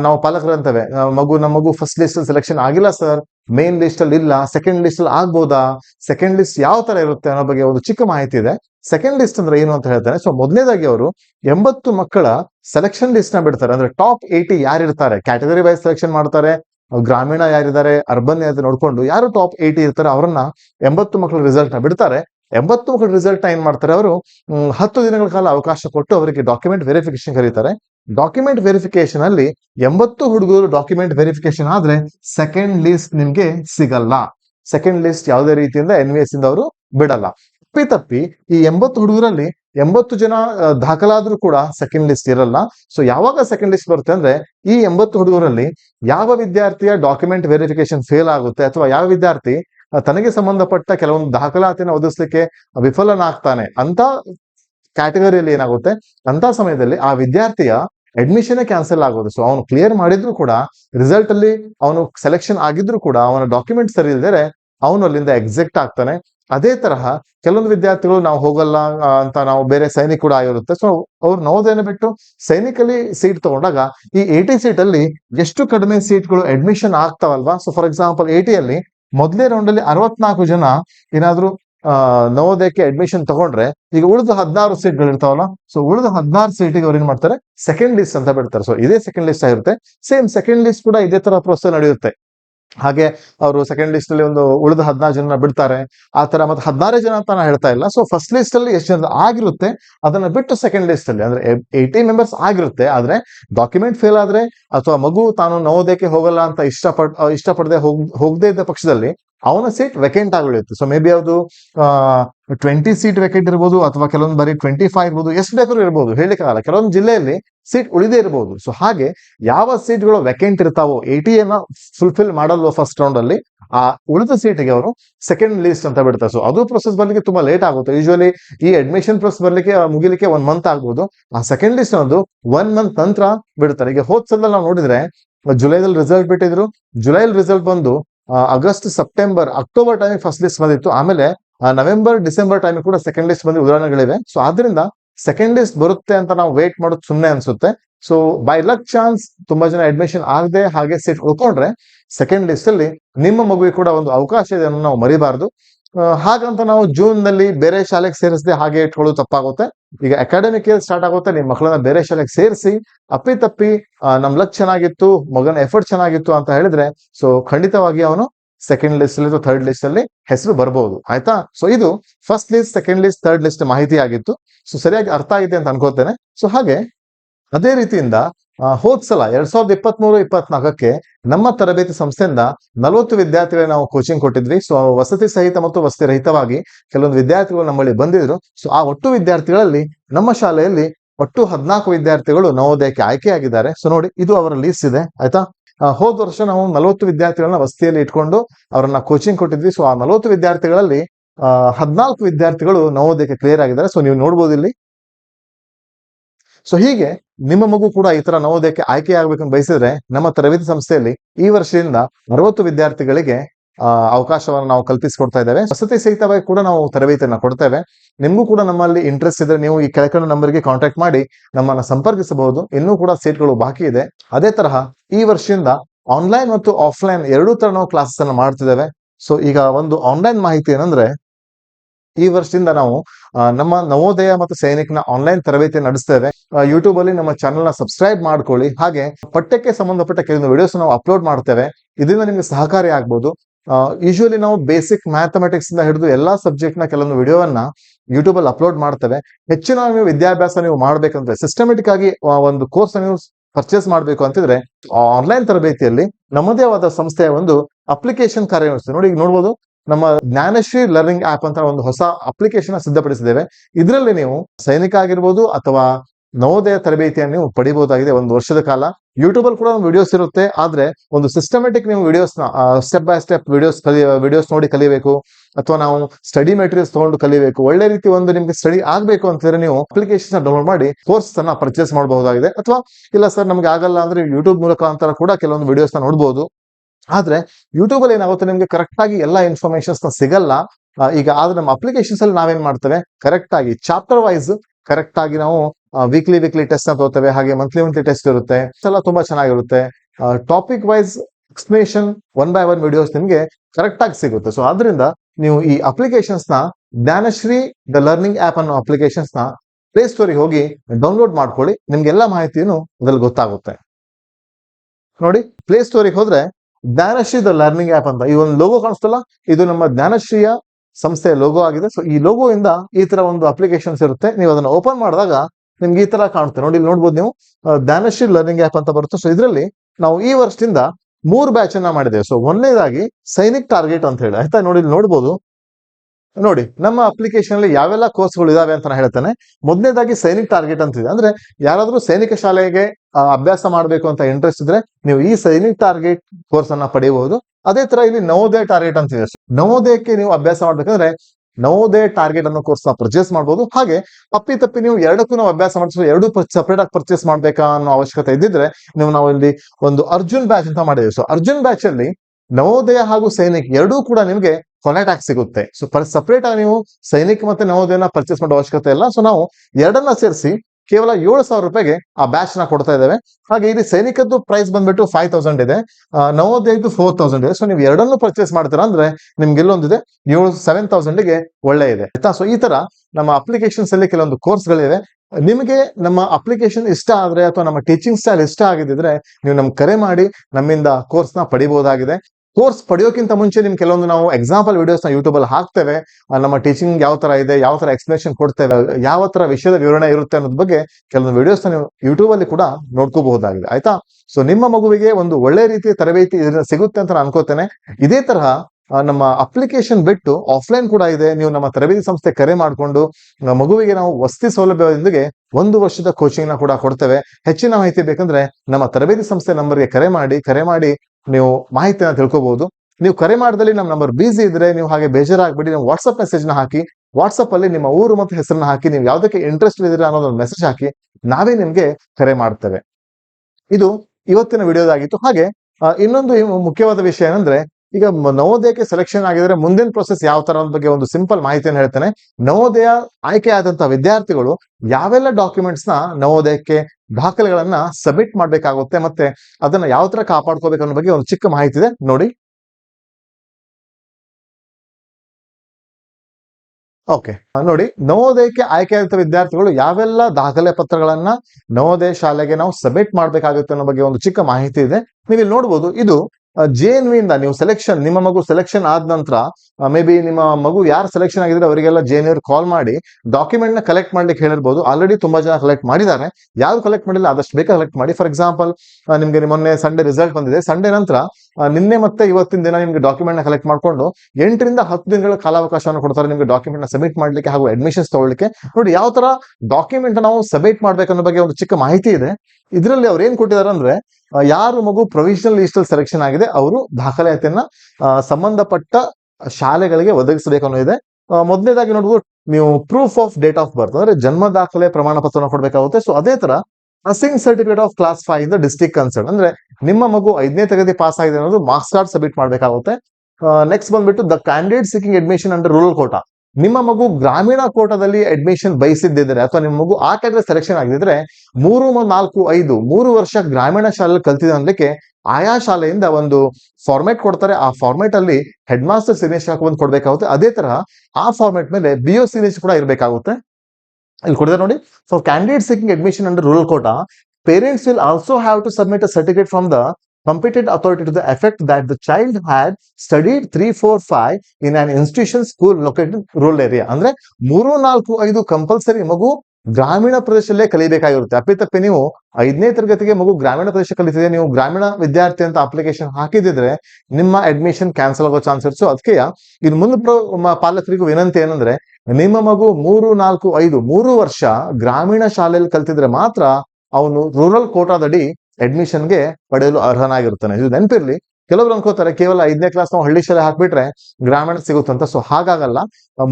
Speaker 1: ನಾವು ಪಾಲಕರು ಅಂತವೆ. ಮಗು, ನಮ್ಮ ಮಗು ಫಸ್ಟ್ ಲಿಸ್ಟ್ ಸೆಲೆಕ್ಷನ್ ಆಗಿಲ್ಲ ಸರ್ ಮೇನ್ ಲಿಸ್ಟ್ ಅಲ್ಲಿ ಇಲ್ಲ ಸೆಕೆಂಡ್ ಲಿಸ್ಟ್ ಅಲ್ಲಿ ಆಗ್ಬೋದಾ? ಸೆಕೆಂಡ್ ಲಿಸ್ಟ್ ಯಾವ ತರ ಇರುತ್ತೆ ಅನ್ನೋ ಬಗ್ಗೆ ಒಂದು ಚಿಕ್ಕ ಮಾಹಿತಿ ಇದೆ. ಸೆಕೆಂಡ್ ಲಿಸ್ಟ್ ಅಂದ್ರೆ ಏನು ಅಂತ ಹೇಳ್ತಾರೆ? ಸೊ ಮೊದಲನೇದಾಗಿ ಅವರು ಎಂಬತ್ತು ಮಕ್ಕಳ ಸೆಲೆಕ್ಷನ್ ಲಿಸ್ಟ್ನ ಬಿಡ್ತಾರೆ. ಅಂದ್ರೆ ಟಾಪ್ ಏಟಿ ಯಾರಿರ್ತಾರೆ? ಕ್ಯಾಟಗರಿ ವೈಸ್ ಸೆಲೆಕ್ಷನ್ ಮಾಡ್ತಾರೆ. ಗ್ರಾಮೀಣ ಯಾರಿದ್ದಾರೆ? ಅರ್ಬನ್ ಯಾರು ನೋಡ್ಕೊಂಡು ಯಾರು ಟಾಪ್ ಏಟಿ ಇರ್ತಾರೆ, ಅವರನ್ನ ಎಂಬತ್ತು ಮಕ್ಕಳ ರಿಸಲ್ಟ್ನ ಬಿಡ್ತಾರೆ. ಎಂಬತ್ತು ಮಕ್ಕಳ ರಿಸಲ್ಟ್ ಏನ್ ಮಾಡ್ತಾರೆ ಅವರು? ಹತ್ತು ದಿನಗಳ ಕಾಲ ಅವಕಾಶ ಕೊಟ್ಟು ಅವರಿಗೆ ಡಾಕ್ಯುಮೆಂಟ್ ವೆರಿಫಿಕೇಶನ್ ಕರೀತಾರೆ. ಡಾಕ್ಯುಮೆಂಟ್ ವೆರಿಫಿಕೇಶನ್ ಅಲ್ಲಿ ಎಂಬತ್ತು ಹುಡುಗರು ಡಾಕ್ಯುಮೆಂಟ್ ವೆರಿಫಿಕೇಶನ್ ಆದ್ರೆ ಸೆಕೆಂಡ್ ಲಿಸ್ಟ್ ನಿಮ್ಗೆ ಸಿಗಲ್ಲ. ಸೆಕೆಂಡ್ ಲಿಸ್ಟ್ ಯಾವುದೇ ರೀತಿಯಿಂದ ಎನ್ ವಿ ಇಂದ ಅವರು ಬಿಡಲ್ಲ. ತಪ್ಪಿ ತಪ್ಪಿ ಈ ಎಂಬತ್ತು ಹುಡುಗರಲ್ಲಿ ಎಂಬತ್ತು ಜನ ದಾಖಲಾದ್ರೂ ಕೂಡ ಸೆಕೆಂಡ್ ಲಿಸ್ಟ್ ಇರಲ್ಲ. ಸೊ ಯಾವಾಗ ಸೆಕೆಂಡ್ ಲಿಸ್ಟ್ ಬರುತ್ತೆ ಅಂದ್ರೆ ಈ ಎಂಬತ್ತು ಹುಡುಗರಲ್ಲಿ ಯಾವ ವಿದ್ಯಾರ್ಥಿಯ ಡಾಕ್ಯುಮೆಂಟ್ ವೆರಿಫಿಕೇಶನ್ ಫೇಲ್ ಆಗುತ್ತೆ ಅಥವಾ ಯಾವ ವಿದ್ಯಾರ್ಥಿ ತನಗೆ ಸಂಬಂಧಪಟ್ಟ ಕೆಲವೊಂದು ದಾಖಲಾತಿನ ಒದಗಿಸ್ಲಿಕ್ಕೆ ವಿಫಲನಾಗ್ತಾನೆ. ಅಂತ ಕ್ಯಾಟಗರಿಯಲ್ಲಿ ಏನಾಗುತ್ತೆ? ಅಂತ ಸಮಯದಲ್ಲಿ ಆ ವಿದ್ಯಾರ್ಥಿಯ ಅಡ್ಮಿಷನ್ ಕ್ಯಾನ್ಸಲ್ ಆಗೋದು. ಸೊ ಅವನು ಕ್ಲಿಯರ್ ಮಾಡಿದ್ರು ಕೂಡ ರಿಸಲ್ಟ್ ಅಲ್ಲಿ ಅವನು ಸೆಲೆಕ್ಷನ್ ಆಗಿದ್ರು ಕೂಡ, ಅವನ ಡಾಕ್ಯುಮೆಂಟ್ ಸರಿ ಇಲ್ದರೆ ಅವನು ಅಲ್ಲಿಂದ ಎಕ್ಸೆಕ್ಟ್ ಆಗ್ತಾನೆ. ಅದೇ ತರಹ ಕೆಲವೊಂದು ವಿದ್ಯಾರ್ಥಿಗಳು ನಾವು ಹೋಗಲ್ಲ ಅಂತ ನಾವು ಬೇರೆ ಸೈನಿಕ್ ಕೂಡ ಆಗಿರುತ್ತೆ. ಸೊ ಅವ್ರು ನೋವುದೇನೆ ಬಿಟ್ಟು ಸೈನಿಕಲ್ಲಿ ಸೀಟ್ ತಗೊಂಡಾಗ ಈ ಏಟಿ ಸೀಟ್ ಅಲ್ಲಿ ಎಷ್ಟು ಕಡಿಮೆ ಸೀಟ್ಗಳು ಅಡ್ಮಿಷನ್ ಆಗ್ತಾವಲ್ವಾ? ಸೊ ಫಾರ್ ಎಕ್ಸಾಂಪಲ್ ಏಟಿ ಅಲ್ಲಿ ಮೊದಲೇ ರೌಂಡಲ್ಲಿ ಅರವತ್ನಾಲ್ಕು ಜನ ಏನಾದರೂ ನವೋದಯಕ್ಕೆ ಅಡ್ಮಿಷನ್ ತಗೊಂಡ್ರೆ, ಈಗ ಉಳಿದ ಹದಿನಾರು ಸೀಟ್ಗಳಿರ್ತಾವಲ್ಲ ಸೊ ಉಳಿದ ಹದಿನಾರು ಸೀಟಿಗೆ ಅವ್ರು ಏನ್ ಮಾಡ್ತಾರೆ? ಸೆಕೆಂಡ್ ಲಿಸ್ಟ್ ಅಂತ ಬಿಡ್ತಾರೆ. ಸೊ ಇದೇ ಸೆಕೆಂಡ್ ಲಿಸ್ಟ್ ಆಗಿರುತ್ತೆ. ಸೇಮ್ ಸೆಕೆಂಡ್ ಲಿಸ್ಟ್ ಕೂಡ ಇದೇ ತರ ಪ್ರೊಸೆಸ್ ನಡೆಯುತ್ತೆ. ಹಾಗೆ ಅವರು ಸೆಕೆಂಡ್ ಲಿಸ್ಟ್ ಅಲ್ಲಿ ಒಂದು ಉಳಿದ ಹದಿನಾರು ಜನ ಬಿಡ್ತಾರೆ. ಆ ತರ ಮತ್ತೆ ಹದಿನಾರು ಜನ ಅಂತ ನಾನು ಹೇಳ್ತಾ ಇಲ್ಲ. ಸೊ ಫಸ್ಟ್ ಲಿಸ್ಟ್ ಅಲ್ಲಿ ಎಷ್ಟು ಜನ ಆಗಿರುತ್ತೆ, ಅದನ್ನ ಬಿಟ್ಟು ಸೆಕೆಂಡ್ ಲಿಸ್ಟ್ ಅಲ್ಲಿ. ಅಂದ್ರೆ ಏಯ್ಟಿ ಮೆಂಬರ್ಸ್ ಆಗಿರುತ್ತೆ. ಆದ್ರೆ ಡಾಕ್ಯುಮೆಂಟ್ ಫೇಲ್ ಆದ್ರೆ ಅಥವಾ ಮಗು ತಾನು ನೋದಕ್ಕೆ ಹೋಗಲ್ಲ ಅಂತ ಇಷ್ಟಪಡ್, ಇಷ್ಟಪಡದೆ ಹೋಗ್, ಹೋಗದೇ ಇದ್ದ ಪಕ್ಷದಲ್ಲಿ ಅವನ ಸೀಟ್ ವೆಕೆಂಟ್ ಆಗಿಳಿಯುತ್ತೆ ಸೊ ಮೇ ಬಿ ಅದು ಟ್ವೆಂಟಿ ಸೀಟ್ ವೆಕೆಂಟ್ ಇರ್ಬೋದು ಅಥವಾ ಕೆಲವೊಂದು ಬಾರಿ ಟ್ವೆಂಟಿ ಫೈವ್ ಇರ್ಬೋದು, ಎಷ್ಟು ಬೇಕಾದ್ರೂ ಇರ್ಬೋದು. ಹೇಳಲಿಕ್ಕಾಗಲ್ಲ ಕೆಲವೊಂದು ಜಿಲ್ಲೆಯಲ್ಲಿ ಸೀಟ್ ಉಳಿದೇ ಇರ್ಬೋದು. ಸೊ ಹಾಗೆ ಯಾವ ಸೀಟ್ಗಳು ವೆಕೆಂಟ್ ಇರ್ತಾವೋ ಏಟಿ ಅನ್ನ ಫುಲ್ಫಿಲ್ ಮಾಡಲ್ವೋ ಫಸ್ಟ್ ರೌಂಡ್ ಅಲ್ಲಿ, ಆ ಉಳಿದ ಸೀಟಿಗೆ ಅವರು ಸೆಕೆಂಡ್ ಲಿಸ್ಟ್ ಅಂತ ಬಿಡ್ತಾರೆ. ಸೊ ಅದು ಪ್ರೊಸೆಸ್ ಬರ್ಲಿಕ್ಕೆ ತುಂಬಾ ಲೇಟ್ ಆಗುತ್ತೆ. ಯೂಶುವಲಿ ಈ ಅಡ್ಮಿಷನ್ ಪ್ರೊಸೆಸ್ ಬರ್ಲಿಕ್ಕೆ ಮುಗಿಲಿಕ್ಕೆ ಒನ್ ಮಂತ್ ಆಗ್ಬೋದು. ಆ ಸೆಕೆಂಡ್ ಲಿಸ್ಟ್ ಅನ್ನೋದು ಒನ್ ಮಂತ್ ನಂತರ ಬಿಡ್ತಾರೆ. ಈಗ ಹೋದ್ ಸಲ ನಾವು ನೋಡಿದ್ರೆ, ಜುಲೈದಲ್ಲಿ ರಿಸಲ್ಟ್ ಬಿಟ್ಟಿದ್ರು. ಜುಲೈಲ್ ರಿಸಲ್ಟ್ ಬಂದು ಆಗಸ್ಟ್, ಸೆಪ್ಟೆಂಬರ್, ಅಕ್ಟೋಬರ್ ಟೈಮಿಗೆ ಫಸ್ಟ್ ಲಿಸ್ಟ್ ಬಂದಿತ್ತು. ಆಮೇಲೆ ನವೆಂಬರ್ ಡಿಸೆಂಬರ್ ಟೈಮ್ ಕೂಡ ಸೆಕೆಂಡ್ ಲಿಸ್ಟ್ ಬಂದ ಉದಾಹರಣೆಗಳಿವೆ. ಸೊ ಆದ್ರಿಂದ ಸೆಕೆಂಡ್ ಲಿಸ್ಟ್ ಬರುತ್ತೆ ಅಂತ ನಾವು ವೇಟ್ ಮಾಡೋದು ಸುಮ್ಮನೆ ಅನ್ಸುತ್ತೆ. ಸೊ ಬೈ ಲಕ್ ಚಾನ್ಸ್ ತುಂಬಾ ಜನ ಅಡ್ಮಿಷನ್ ಆಗದೆ ಹಾಗೆ ಸೀಟ್ ಉಳ್ಕೊಂಡ್ರೆ ಸೆಕೆಂಡ್ ಲಿಸ್ಟ್ ಅಲ್ಲಿ ನಿಮ್ಮ ಮಗುವಿಗೆ ಕೂಡ ಒಂದು ಅವಕಾಶ ಇದೆ ನಾವು ಮರಿಬಾರ್ದು. ಹಾಗಂತ ನಾವು ಜೂನ್ನಲ್ಲಿ ಬೇರೆ ಶಾಲೆಗೆ ಸೇರಿಸದೆ ಹಾಗೆ ಇಟ್ಕೊಳ್ಳೋದು ತಪ್ಪಾಗುತ್ತೆ. ಈಗ ಅಕಾಡೆಮಿಕ್ ಇಯರ್ ಸ್ಟಾರ್ಟ್ ಆಗುತ್ತೆ, ನಿಮ್ಮ ಮಕ್ಕಳನ್ನ ಬೇರೆ ಶಾಲೆಗೆ ಸೇರಿಸಿ ಅಪ್ಪಿ ತಪ್ಪಿ ನಮ್ ಲಕ್ ಚೆನ್ನಾಗಿತ್ತು, ಮಗನ ಎಫರ್ಟ್ ಚೆನ್ನಾಗಿತ್ತು ಅಂತ ಹೇಳಿದ್ರೆ ಸೊ ಖಂಡಿತವಾಗಿ ಅವನು ಸೆಕೆಂಡ್ ಲಿಸ್ಟ್ ಅಲ್ಲಿ ಅಥವಾ ಥರ್ಡ್ ಲಿಸ್ಟ್ ಅಲ್ಲಿ ಹೆಸರು ಬರಬಹುದು ಆಯ್ತಾ? ಸೊ ಇದು first list second list third list ಮಾಹಿತಿ ಆಗಿತ್ತು. ಸೊ ಸರಿಯಾಗಿ ಅರ್ಥ ಆಗಿದೆ ಅಂತ ಅನ್ಕೋತೇನೆ. ಸೊ ಹಾಗೆ ಅದೇ ರೀತಿಯಿಂದ ಹೋದ್ಸಲ ಹೋದ್ ಸಲ ಎರಡ್ ಸಾವಿರದ ಇಪ್ಪತ್ತ್ ಮೂರು ಇಪ್ಪತ್ನಾಲ್ಕಕ್ಕೆ ನಮ್ಮ ತರಬೇತಿ ಸಂಸ್ಥೆಯಿಂದ ನಲವತ್ತು ವಿದ್ಯಾರ್ಥಿಗಳಿಗೆ ನಾವು ಕೋಚಿಂಗ್ ಕೊಟ್ಟಿದ್ವಿ. ಸೊ ವಸತಿ ಸಹಿತ ಮತ್ತು ವಸತಿ ರಹಿತವಾಗಿ ಕೆಲವೊಂದು ವಿದ್ಯಾರ್ಥಿಗಳು ನಮ್ಮಲ್ಲಿ ಬಂದಿದ್ರು. ಸೊ ಆ ಒಟ್ಟು ವಿದ್ಯಾರ್ಥಿಗಳಲ್ಲಿ ನಮ್ಮ ಶಾಲೆಯಲ್ಲಿ ಒಟ್ಟು ಹದಿನಾಲ್ಕು ವಿದ್ಯಾರ್ಥಿಗಳು ನವೋದಯಕ್ಕೆ ಆಯ್ಕೆಯಾಗಿದ್ದಾರೆ. ಸೊ ನೋಡಿ, ಇದು ಅವರ ಲೀಸ್ಟ್ ಇದೆ. ಆಯ್ತಾ? ಹೋದ್ ವರ್ಷ ನಾವು ನಲವತ್ತು ವಿದ್ಯಾರ್ಥಿಗಳನ್ನ ವಸ್ತಿಯಲ್ಲಿ ಇಟ್ಕೊಂಡು ಅವರನ್ನ ಕೋಚಿಂಗ್ ಕೊಟ್ಟಿದ್ವಿ. ಸೊ ಆ ನಲವತ್ತು ವಿದ್ಯಾರ್ಥಿಗಳಲ್ಲಿ ಹದಿನಾಲ್ಕು ವಿದ್ಯಾರ್ಥಿಗಳು ನವೋದಯಕ್ಕೆ ಕ್ಲಿಯರ್ ಆಗಿದ್ದಾರೆ. ಸೊ ನೀವು ನೋಡ್ಬೋದು ಇಲ್ಲಿ. ಸೊ ಹೀಗೆ ನಿಮ್ಮ ಮಗು ಕೂಡ ಈ ತರ ನವೋದಯಕ್ಕೆ ಆಯ್ಕೆ ಆಗ್ಬೇಕಂತ ಬಯಸಿದ್ರೆ ನಮ್ಮ ತರಬೇತಿ ಸಂಸ್ಥೆಯಲ್ಲಿ ಈ ವರ್ಷದಿಂದ ಅರವತ್ತು ವಿದ್ಯಾರ್ಥಿಗಳಿಗೆ ಅವಕಾಶವನ್ನು ನಾವು ಕಲ್ಪಿಸಿಕೊಡ್ತಾ ಇದ್ದೇವೆ. ವಸತಿ ಸಹಿತವಾಗಿ ಕೂಡ ನಾವು ತರಬೇತಿಯನ್ನು ಕೊಡ್ತೇವೆ. ನಿಮಗೂ ಕೂಡ ನಮ್ಮಲ್ಲಿ ಇಂಟ್ರೆಸ್ಟ್ ಇದ್ರೆ ನೀವು ಈ ಕೆಳಕಂಡ ನಂಬರ್ಗೆ ಕಾಂಟ್ಯಾಕ್ಟ್ ಮಾಡಿ ನಮ್ಮನ್ನ ಸಂಪರ್ಕಿಸಬಹುದು. ಇನ್ನೂ ಕೂಡ ಸೀಟ್ಗಳು ಬಾಕಿ ಇದೆ. ಅದೇ ತರಹ ಈ ವರ್ಷದಿಂದ ಆನ್ಲೈನ್ ಮತ್ತು ಆಫ್ಲೈನ್ ಎರಡೂ ತರ ನಾವು ಕ್ಲಾಸಸ್ ಅನ್ನು ಮಾಡ್ತಿದ್ದೇವೆ. ಸೊ ಈಗ ಒಂದು ಆನ್ಲೈನ್ ಮಾಹಿತಿ ಏನಂದ್ರೆ, ಈ ವರ್ಷದಿಂದ ನಾವು ನಮ್ಮ ನವೋದಯ ಮತ್ತು ಸೈನಿಕನ ಆನ್ಲೈನ್ ತರಬೇತಿ ನಡೆಸ್ತೇವೆ. ಯೂಟ್ಯೂಬ್ ಅಲ್ಲಿ ನಮ್ಮ ಚಾನಲ್ನ ಸಬ್ಸ್ಕ್ರೈಬ್ ಮಾಡ್ಕೊಳ್ಳಿ. ಹಾಗೆ ಪಠ್ಯಕ್ಕೆ ಸಂಬಂಧಪಟ್ಟ ಕೆಲವೊಂದು ವಿಡಿಯೋಸ್ ನಾವು ಅಪ್ಲೋಡ್ ಮಾಡ್ತೇವೆ. ಇದರಿಂದ ನಿಮಗೆ ಸಹಕಾರಿ ಆಗ್ಬೋದು. ಯೂಶುವಲಿ ನಾವು ಬೇಸಿಕ್ ಮ್ಯಾಥಮೆಟಿಕ್ಸ್ ಇಂದ ಹಿಡಿದು ಎಲ್ಲಾ ಸಬ್ಜೆಕ್ಟ್ನ ಕೆಲವೊಂದು ವಿಡಿಯೋವನ್ನ ಯೂಟ್ಯೂಬ್ ಅಲ್ಲಿ ಅಪ್ಲೋಡ್ ಮಾಡ್ತೇವೆ. ಹೆಚ್ಚಿನ ನೀವು ವಿದ್ಯಾಭ್ಯಾಸ ನೀವು ಮಾಡ್ಬೇಕಂದ್ರೆ ಸಿಸ್ಟಮೆಟಿಕ್ ಆಗಿ ಒಂದು ಕೋರ್ಸ್ ನೀವು ಪರ್ಚೇಸ್ ಮಾಡಬೇಕು ಅಂತಿದ್ರೆ ಆನ್ಲೈನ್ ತರಬೇತಿಯಲ್ಲಿ ನಮ್ಮದೇ ಆದ ಸಂಸ್ಥೆಯ ಒಂದು ಅಪ್ಲಿಕೇಶನ್ ಕಾರ್ಯನಿರ್ವಹಿಸ್ತದೆ ನೋಡಿ, ಈಗ ನೋಡ್ಬೋದು, ನಮ್ಮ ಜ್ಞಾನಶ್ರೀ ಲರ್ನಿಂಗ್ ಆಪ್ ಅಂತ ಒಂದು ಹೊಸ ಅಪ್ಲಿಕೇಶನ್ ಸಿದ್ಧಪಡಿಸಿದ್ದೇವೆ. ಇದರಲ್ಲಿ ನೀವು ಸೈನಿಕ ಆಗಿರ್ಬೋದು ಅಥವಾ ನವೋದಯ ತರಬೇತಿಯನ್ನು ನೀವು ಪಡಿಬಹುದಾಗಿದೆ ಒಂದು ವರ್ಷದ ಕಾಲ. ಯೂಟ್ಯೂಬ್ ಅಲ್ಲಿ ಕೂಡ ವಿಡಿಯೋಸ್ ಇರುತ್ತೆ. ಆದ್ರೆ ಒಂದು ಸಿಸ್ಟಮೆಟಿಕ್ ನೀವು ವಿಡಿಯೋಸ್ನ ಸ್ಟೆಪ್ ಬೈ ಸ್ಟೆಪ್ ವಿಡಿಯೋಸ್ ಕಲಿ ವಿಡಿಯೋಸ್ ನೋಡಿ ಕಲಿಬೇಕು. ಅಥವಾ ನಾವು ಸ್ಟಡಿ ಮೆಟೀರಿಯಲ್ಸ್ ತಗೊಂಡು ಕಲಿಬೇಕು. ಒಳ್ಳೆ ರೀತಿ ಒಂದು ನಿಮ್ಗೆ ಸ್ಟಡಿ ಆಗ್ಬೇಕು ಅಂತಂದ್ರೆ ನೀವು ಅಪ್ಲಿಕೇಶನ್ ಡೌನ್ಲೋಡ್ ಮಾಡಿ ಕೋರ್ಸ್ ಅನ್ನ ಪರ್ಚೇಸ್ ಮಾಡಬಹುದಾಗಿದೆ. ಅಥವಾ ಇಲ್ಲ ಸರ್ ನಮ್ಗೆ ಆಗಲ್ಲ ಅಂದ್ರೆ ಯೂಟ್ಯೂಬ್ ಮುಖಾಂತರ ಕೂಡ ಕೆಲವೊಂದು ವಿಡಿಯೋಸ್ನ ನೋಡಬಹುದು ಆದ್ರೆ ಯೂಟ್ಯೂಬ್ ಅಲ್ಲಿ ಏನಾಗುತ್ತೆ ನಿಮ್ಗೆ ಕರೆಕ್ಟ್ ಆಗಿ ಎಲ್ಲಾ ಇನ್ಫಾರ್ಮೇಶನ್ಸ್ನ ಸಿಗಲ್ಲ. ಈಗ ಆದ್ರೆ ನಮ್ಮ ಅಪ್ಲಿಕೇಶನ್ಸ್ ಅಲ್ಲಿ ನಾವೇನ್ ಮಾಡ್ತೇವೆ? ಕರೆಕ್ಟ್ ಆಗಿ ಚಾಪ್ಟರ್ ವೈಸ್ ಕರೆಕ್ಟ್ ಆಗಿ ನಾವು ವೀಕ್ಲಿ ವೀಕ್ಲಿ ಟೆಸ್ಟ್ನ ತಗೋತೇವೆ, ಹಾಗೆ ಮಂತ್ಲಿ ಮಂತ್ಲಿ ಟೆಸ್ಟ್ ಇರುತ್ತೆ. ಎಲ್ಲ ತುಂಬಾ ಚೆನ್ನಾಗಿರುತ್ತೆ. Topic wise explanation one by one videos ನಿಮ್ಗೆ ಕರೆಕ್ಟ್ ಆಗಿ ಸಿಗುತ್ತೆ. ಸೊ ಆದ್ರಿಂದ ನೀವು ಈ ಅಪ್ಲಿಕೇಶನ್ಸ್ನ ಜ್ಞಾನಶ್ರೀ ದ ಲರ್ನಿಂಗ್ ಆಪ್ ಅನ್ನೋ ಅಪ್ಲಿಕೇಶನ್ಸ್ನ ಪ್ಲೇ ಸ್ಟೋರಿ ಹೋಗಿ ಡೌನ್ಲೋಡ್ ಮಾಡ್ಕೊಳ್ಳಿ. ನಿಮ್ಗೆಲ್ಲ ಮಾಹಿತಿಯನ್ನು ಅದ್ರಲ್ಲಿ ಗೊತ್ತಾಗುತ್ತೆ. ನೋಡಿ ಪ್ಲೇ ಸ್ಟೋರಿಗೆ ಹೋದ್ರೆ ಜ್ಞಾನಶ್ರೀ ದ ಲರ್ನಿಂಗ್ ಆಪ್ ಅಂತ, ಈ ಒಂದು ಲೋಗೋ ಕಾಣಿಸ್ತಲ್ಲ? ಇದು ನಮ್ಮ ಜ್ಞಾನಶ್ರೀಯ ಸಂಸ್ಥೆಯ ಲೋಗೋ ಆಗಿದೆ. ಸೊ ಈ ಲೋಗೋ ಇಂದ ಈ ತರ ಒಂದು ಅಪ್ಲಿಕೇಶನ್ಸ್ ಇರುತ್ತೆ. ನೀವು ಅದನ್ನ ಓಪನ್ ಮಾಡಿದಾಗ ನಿಮ್ಗೆ ಈ ತರ ಕಾಣುತ್ತೆ. ನೋಡಿ ಇಲ್ಲಿ ನೋಡ್ಬೋದು ನೀವು ಆ, ಜ್ಞಾನಶ್ರೀ ಲರ್ನಿಂಗ್ ಆಪ್ ಅಂತ ಬರುತ್ತೆ. ಸೊ ಇದರಲ್ಲಿ ನಾವು ಈ ವರ್ಷದಿಂದ ಮೂರು ಬ್ಯಾಚ್ ಅನ್ನ ಮಾಡಿದ್ದೇವೆ. ಸೊ ಒಂದನೇದಾಗಿ ಸೈನಿಕ್ ಟಾರ್ಗೆಟ್ ಅಂತ ಹೇಳಿ. ಆಯ್ತಾ? ನೋಡಿ ಇಲ್ಲಿ ನೋಡ್ಬೋದು. ನೋಡಿ ನಮ್ಮ ಅಪ್ಲಿಕೇಶನ್ ಅಲ್ಲಿ ಯಾವೆಲ್ಲ ಕೋರ್ಸ್ಗಳು ಇದಾವೆ ಅಂತ ನಾನು ಹೇಳ್ತೇನೆ. ಮೊದಲನೇದಾಗಿ ಸೈನಿಕ್ ಟಾರ್ಗೆಟ್ ಅಂತ ಇದೆ. ಅಂದ್ರೆ ಯಾರಾದ್ರೂ ಸೈನಿಕ ಶಾಲೆಗೆ ಅಭ್ಯಾಸ ಮಾಡಬೇಕು ಅಂತ ಇಂಟ್ರೆಸ್ಟ್ ಇದ್ರೆ ನೀವು ಈ ಸೈನಿಕ್ ಟಾರ್ಗೆಟ್ ಕೋರ್ಸ್ ಅನ್ನ ಪಡೆಯಬಹುದು ಅದೇ ತರ ಇಲ್ಲಿ ನವೋದಯ ಟಾರ್ಗೆಟ್ ಅಂತ ಇದೆ. ನವೋದಯಕ್ಕೆ ನೀವು ಅಭ್ಯಾಸ ಮಾಡ್ಬೇಕಂದ್ರೆ ನವೋದಯ ಟಾರ್ಗೆಟ್ ಅನ್ನೋ ಕೋರ್ಸ್ನ ಪರ್ಚೇಸ್ ಮಾಡಬಹುದು ಹಾಗೆ ಅಪ್ಪಿ ತಪ್ಪಿ ನೀವು ಎರಡಕ್ಕೂ ನಾವು ಅಭ್ಯಾಸ ಮಾಡಿದ್ರೆ ಎರಡು ಸಪರೇಟ್ ಆಗಿ ಪರ್ಚೇಸ್ ಮಾಡ್ಬೇಕಾ ಅನ್ನೋ ಅವಶ್ಯಕತೆ ಇದ್ದಿದ್ರೆ ನೀವು ನಾವು ಇಲ್ಲಿ ಒಂದು ಅರ್ಜುನ್ ಬ್ಯಾಚ್ ಅಂತ ಮಾಡಿದ್ವಿ ಸೊ ಅರ್ಜುನ್ ಬ್ಯಾಚ್ ಅಲ್ಲಿ ನವೋದಯ ಹಾಗೂ ಸೈನಿಕ್ ಎರಡೂ ಕೂಡ ನಿಮ್ಗೆ ಕೊನೆಟಾಕ್ ಸಿಗುತ್ತೆ. ಸೊ ಸಪರೇಟ್ ಆಗಿ ನೀವು ಸೈನಿಕ್ ಮತ್ತೆ ನವೋದಯನ ಪರ್ಚೇಸ್ ಮಾಡೋ ಅವಶ್ಯಕತೆ ಇಲ್ಲ. ಸೊ ನಾವು ಎರಡನ್ನ ಸೇರಿಸಿ ಕೇವಲ ಏಳು ಸಾವಿರ ರೂಪಾಯಿಗೆ ಆ ಬ್ಯಾಚ್ನ ಕೊಡ್ತಾ ಇದ್ದೇವೆ. ಹಾಗೆ ಇಲ್ಲಿ ಸೈನಿಕದ್ದು ಪ್ರೈಸ್ ಬಂದ್ಬಿಟ್ಟು ಫೈವ್ ತೌಸಂಡ್ ಇದೆ. ನವೋದಯದ್ದು ಫೋರ್ ತೌಸಂಡ್ ಇದೆ. ಸೊ ನೀವು ಎರಡನ್ನು ಪರ್ಚೇಸ್ ಮಾಡ್ತೀರಾ ಅಂದ್ರೆ ನಿಮ್ಗೆ ಇಲ್ಲೊಂದಿದೆ ಏಳು ಸೆವೆನ್ ತೌಸಂಡ್ಗೆ ಒಳ್ಳೆ ಇದೆ. ಆಯ್ತಾ? ಸೊ ಈ ತರ ನಮ್ಮ ಅಪ್ಲಿಕೇಶನ್ಸ್ ಅಲ್ಲಿ ಕೆಲವೊಂದು ಕೋರ್ಸ್ಗಳಿವೆ ನಿಮಗೆ ನಮ್ಮ ಅಪ್ಲಿಕೇಶನ್ ಇಷ್ಟ ಆದ್ರೆ ಅಥವಾ ನಮ್ಮ ಟೀಚಿಂಗ್ ಸ್ಟೈಲ್ ಇಷ್ಟ ಆಗಿದ್ರೆ ನೀವು ನಮ್ಗೆ ಕರೆ ಮಾಡಿ ನಮ್ಮಿಂದ ಕೋರ್ಸ್ನ ಪಡಿಬಹುದಾಗಿದೆ. ಕೋರ್ಸ್ ಪಡೆಯೋಕ್ಕಿಂತ ಮುಂಚೆ ನಿಮ್ಗೆ ಕೆಲವೊಂದು ನಾವು ಎಕ್ಸಾಂಪಲ್ ವಿಡಿಯೋಸ್ನ ಯೂಟ್ಯೂಬಲ್ಲಿ ಹಾಕ್ತೇವೆ ನಮ್ಮ ಟೀಚಿಂಗ್ ಯಾವ ತರ ಇದೆ, ಯಾವ ತರ ಎಕ್ಸ್ಪ್ಲೇಷನ್ ಕೊಡ್ತೇವೆ, ಯಾವ ತರ ವಿಷಯದ ವಿವರಣೆ ಇರುತ್ತೆ ಅನ್ನೋದ್ ಬಗ್ಗೆ ಕೆಲವೊಂದು ವಿಡಿಯೋಸ್ ನೀವು ಯೂಟ್ಯೂಬ್ ಅಲ್ಲಿ ಕೂಡ ನೋಡ್ಕೋಬಹುದಾಗಿದೆ. ಆಯ್ತಾ? ಸೊ ನಿಮ್ಮ ಮಗುವಿಗೆ ಒಂದು ಒಳ್ಳೆ ರೀತಿಯ ತರಬೇತಿ ಇದರಿಂದ ಸಿಗುತ್ತೆ ಅಂತ ನಾನು ಅನ್ಕೋತೇನೆ. ಇದೇ ತರಹ ನಮ್ಮ ಅಪ್ಲಿಕೇಶನ್ ಬಿಟ್ಟು ಆಫ್ಲೈನ್ ಕೂಡ ಇದೆ. ನೀವು ನಮ್ಮ ತರಬೇತಿ ಸಂಸ್ಥೆ ಕರೆ ಮಾಡಿಕೊಂಡು ಮಗುವಿಗೆ ನಾವು ವಸತಿ ಸೌಲಭ್ಯದೊಂದಿಗೆ ಒಂದು ವರ್ಷದ ಕೋಚಿಂಗ್ನ ಕೂಡ ಕೊಡ್ತೇವೆ. ಹೆಚ್ಚಿನ ಮಾಹಿತಿ ಬೇಕಂದ್ರೆ ನಮ್ಮ ತರಬೇತಿ ಸಂಸ್ಥೆ ನಂಬರ್ಗೆ ಕರೆ ಮಾಡಿ ಕರೆ ಮಾಡಿ ನೀವು ಮಾಹಿತಿಯನ್ನು ತಿಳ್ಕೊಬಹುದು ನೀವು ಕರೆ ಮಾಡಿದಲ್ಲಿ ನಮ್ಮ ನಂಬರ್ ಬಿಜಿ ಇದ್ರೆ ನೀವು ಹಾಗೆ ಬೇಜಾರಾಗ್ಬಿಡಿ, ನೀವು ವಾಟ್ಸಪ್ ಮೆಸೇಜ್ನ ಹಾಕಿ ವಾಟ್ಸಪ್ ಅಲ್ಲಿ ನಿಮ್ಮ ಊರು ಮತ್ತು ಹೆಸರನ್ನ ಹಾಕಿ, ನೀವು ಯಾವ್ದಕ್ಕೆ ಇಂಟ್ರೆಸ್ಟ್ ಇದ್ದೀರಾ ಅನ್ನೋದೊಂದು ಮೆಸೇಜ್ ಹಾಕಿ, ನಾವೇ ನಿಮ್ಗೆ ಕರೆ ಮಾಡ್ತೇವೆ. ಇದು ಇವತ್ತಿನ ವಿಡಿಯೋದಾಗಿತ್ತು ಹಾಗೆ ಇನ್ನೊಂದು ಮುಖ್ಯವಾದ ವಿಷಯ ಏನಂದ್ರೆ ಈಗ ನವೋದಯಕ್ಕೆ ಸೆಲೆಕ್ಷನ್ ಆಗಿದ್ರೆ ಮುಂದಿನ ಪ್ರೊಸೆಸ್ ಯಾವ ತರ ಅನ್ನೋದ್ ಬಗ್ಗೆ ಒಂದು ಸಿಂಪಲ್ ಮಾಹಿತಿಯನ್ನು ಹೇಳ್ತೇನೆ. ನವೋದಯ ಆಯ್ಕೆ ಆದಂತಹ ವಿದ್ಯಾರ್ಥಿಗಳು ಯಾವೆಲ್ಲ ಡಾಕ್ಯುಮೆಂಟ್ಸ್ನ ನವೋದಯಕ್ಕೆ ದಾಖಲೆಗಳನ್ನ ಸಬ್ಮಿಟ್ ಮಾಡ್ಬೇಕಾಗುತ್ತೆ ಮತ್ತೆ ಅದನ್ನ ಯಾವ ತರ ಕಾಪಾಡ್ಕೋಬೇಕು ಅನ್ನೋ ಬಗ್ಗೆ ಒಂದು ಚಿಕ್ಕ ಮಾಹಿತಿ ಇದೆ. ನೋಡಿ. ಓಕೆ ನೋಡಿ. ನವೋದಯಕ್ಕೆ ಆಯ್ಕೆಯಾದ ವಿದ್ಯಾರ್ಥಿಗಳು ಯಾವೆಲ್ಲ ದಾಖಲೆ ಪತ್ರಗಳನ್ನ ನವೋದಯ ಶಾಲೆಗೆ ನಾವು ಸಬ್ಮಿಟ್ ಮಾಡ್ಬೇಕಾಗುತ್ತೆ ಅನ್ನೋ ಬಗ್ಗೆ ಒಂದು ಚಿಕ್ಕ ಮಾಹಿತಿ ಇದೆ. ನೀವು ಇಲ್ಲಿ ನೋಡ್ಬೋದು, ಇದು ಜೆ ಎನ್ ಇಂದ ನೀವು ಸೆಲೆಕ್ಷನ್ ನಿಮ್ಮ ಮಗು ಸೆಲೆಕ್ಷನ್ ಆದ ನಂತರ ಮೇ ಬಿ ನಿಮ್ಮ ಮಗು ಯಾರು ಸೆಲೆಕ್ಷನ್ ಆಗಿದ್ರೆ ಅವರಿಗೆಲ್ಲ ಜೆ ಎನ್ ಕಾಲ್ ಮಾಡಿ ಡಾಕ್ಯುಮೆಂಟ್ನ ಕಲೆಕ್ಟ್ ಮಾಡ್ಲಿಕ್ಕೆ ಹೇಳಿರ್ಬೋದು. ಆಲ್ರೆಡಿ ತುಂಬಾ ಜನ ಕಲೆಕ್ಟ್ ಮಾಡಿದ್ದಾರೆ. ಯಾರು ಕಲೆಕ್ಟ್ ಮಾಡಿಲ್ಲ, ಆದಷ್ಟು ಬೇಗ ಕಲೆಕ್ಟ್ ಮಾಡಿ. ಫಾರ್ ಎಕ್ಸಾಂಪಲ್ ನಿಮ್ಗೆ ಮೊನ್ನೆ ಸಂಡೇ ರಿಸಲ್ಟ್ ಬಂದಿದೆ. ಸಂಡೇ ನಂತರ ನಿನ್ನೆ ಮತ್ತೆ ಇವತ್ತಿನ ದಿನ ನಿಮ್ಗೆ ಡಾಕ್ಯುಮೆಂಟ್ನ ಕಲೆಕ್ಟ್ ಮಾಡ್ಕೊಂಡು, ಎಂಟರಿಂದ ಹತ್ತು ದಿನಗಳ ಕಾಲಾವಕಾಶವನ್ನು ಕೊಡ್ತಾರೆ ನಿಮ್ಗೆ ಡಾಕ್ಯುಮೆಂಟ್ನ ಸಬ್ಮಿಟ್ ಮಾಡ್ಲಿಕ್ಕೆ ಹಾಗೂ ಅಡ್ಮಿಷನ್ಸ್ ತಗೊಳ್ಳಿಕ್ಕೆ ನೋಡಿ ಯಾವ ತರ ಡಾಕ್ಯುಮೆಂಟ್ ನಾವು ಸಬ್ಮಿಟ್ ಮಾಡ್ಬೇಕು ಅನ್ನೋ ಬಗ್ಗೆ ಒಂದು ಚಿಕ್ಕ ಮಾಹಿತಿ ಇದೆ. ಇದರಲ್ಲಿ ಅವ್ರು ಏನ್ ಕೊಟ್ಟಿದ್ದಾರೆ ಅಂದ್ರೆ ಯಾರು ಮಗು ಪ್ರೊವಿಷನಲ್ ಲಿಸ್ಟ್ ಅಲ್ಲಿ ಸೆಲೆಕ್ಷನ್ ಆಗಿದೆ ಅವರು ದಾಖಲಾತಿಯನ್ನ ಸಂಬಂಧಪಟ್ಟ ಶಾಲೆಗಳಿಗೆ ಒದಗಿಸಬೇಕು ಅನ್ನೋ ಇದೆ. ಆ, ಮೊದಲನೇದಾಗಿ ನೋಡ್ಬೋದು ನೀವು proof of date of birth ಅಂದ್ರೆ ಜನ್ಮ ದಾಖಲೆ ಪ್ರಮಾಣ ಪತ್ರವನ್ನು ಕೊಡಬೇಕಾಗುತ್ತೆ. ಸೊ ಅದೇ ತರ nursing certificate of class five ಇಂದ ಡಿಸ್ಟ್ರಿಕ್ಟ್ ಕನ್ಸರ್ನ್ ಅಂದ್ರೆ ನಿಮ್ಮ ಮಗು ಐದನೇ ತರಗತಿ ಪಾಸ್ ಆಗಿದೆ ಅನ್ನೋದು ಮಾರ್ಕ್ಸ್ ಕಾರ್ಡ್ ಸಬ್ಮಿಟ್ ಮಾಡಬೇಕಾಗುತ್ತೆ. ನೆಕ್ಸ್ಟ್ ಬಂದ್ಬಿಟ್ಟು the candidate seeking admission under rural quota ನಿಮ್ಮ ಮಗು ಗ್ರಾಮೀಣ ಕೋಟಾದಲ್ಲಿ ಅಡ್ಮಿಷನ್ ಬಯಸಿದ್ದಿದ್ರೆ ಅಥವಾ ನಿಮ್ಮ ಮಗು ಆ ಕಡೆ ಸೆಲೆಕ್ಷನ್ ಆಗಿದ್ರೆ ಮೂರು ನಾಲ್ಕು ಐದು, ಮೂರು ವರ್ಷ ಗ್ರಾಮೀಣ ಶಾಲೆಯಲ್ಲಿ ಕಲ್ತಿದೆ ಅನ್ಲಿಕ್ಕೆ ಆಯಾ ಶಾಲೆಯಿಂದ ಒಂದು ಫಾರ್ಮೆಟ್ ಕೊಡ್ತಾರೆ. ಆ ಫಾರ್ಮೆಟ್ ಅಲ್ಲಿ ಹೆಡ್ ಮಾಸ್ಟರ್ ಸಿಗ್ನೇಚರ್ ಹಾಕುವಂತ ಕೊಡಬೇಕಾಗುತ್ತೆ. ಅದೇ ತರ ಆ ಫಾರ್ಮೆಟ್ ಮೇಲೆ ಬಿ ಓ ಸಿಗ್ನೇಚರ್ ಕೂಡ ಇರಬೇಕಾಗುತ್ತೆ. ಇಲ್ಲಿ ಕೊಡಿದ್ರೆ ನೋಡಿ. So candidate seeking admission under rural quota parents will also have to submit a certificate from the competent authority to the effect that the child had studied three four five in institution school located in rural area. ಅಂದ್ರೆ ಮೂರು, ನಾಲ್ಕು, ಐದು compulsory ಮಗು ಗ್ರಾಮೀಣ ಪ್ರದೇಶದಲ್ಲೇ ಕಲಿಬೇಕಾಗಿರುತ್ತೆ. ಅಪ್ಪಿತಪ್ಪಿ ನೀವು ಐದನೇ ತರಗತಿಗೆ ಮಗು ಗ್ರಾಮೀಣ ಪ್ರದೇಶ ಕಲಿತಿದೆ, ನೀವು ಗ್ರಾಮೀಣ ವಿದ್ಯಾರ್ಥಿ ಅಂತ ಅಪ್ಲಿಕೇಶನ್ ಹಾಕಿದಿದ್ರೆ ನಿಮ್ಮ ಅಡ್ಮಿಷನ್ ಕ್ಯಾನ್ಸಲ್ ಆಗೋ ಚಾನ್ಸ್ ಇರ್ಸು ಅದಕ್ಕೆ ಇನ್ನು ಮುಂದೆ ಪಾಲಕರಿಗೂ ವಿನಂತಿ ಏನಂದ್ರೆ, ನಿಮ್ಮ ಮಗು ಮೂರು, ನಾಲ್ಕು, ಐದು, ಮೂರು ವರ್ಷ ಗ್ರಾಮೀಣ ಶಾಲೆಯಲ್ಲಿ ಕಲ್ತಿದ್ರೆ ಮಾತ್ರ ಅವನು ರೂರಲ್ ಕೋಟಾದಡಿ ಅಡ್ಮಿಷನ್ಗೆ ಪಡೆಯಲು ಅರ್ಹನಾಗಿರ್ತಾನೆ ಇದು ನೆನಪಿರ್ಲಿ ಕೆಲವರು ಅನ್ಕೋತಾರೆ ಕೇವಲ ಐದನೇ ಕ್ಲಾಸ್ ನಾವು ಹಳ್ಳಿ ಶಾಲೆ ಹಾಕ್ಬಿಟ್ರೆ ಗ್ರಾಮೀಣ ಸಿಗುತ್ತಂತ ಸೊ ಹಾಗಾಗಲ್ಲ.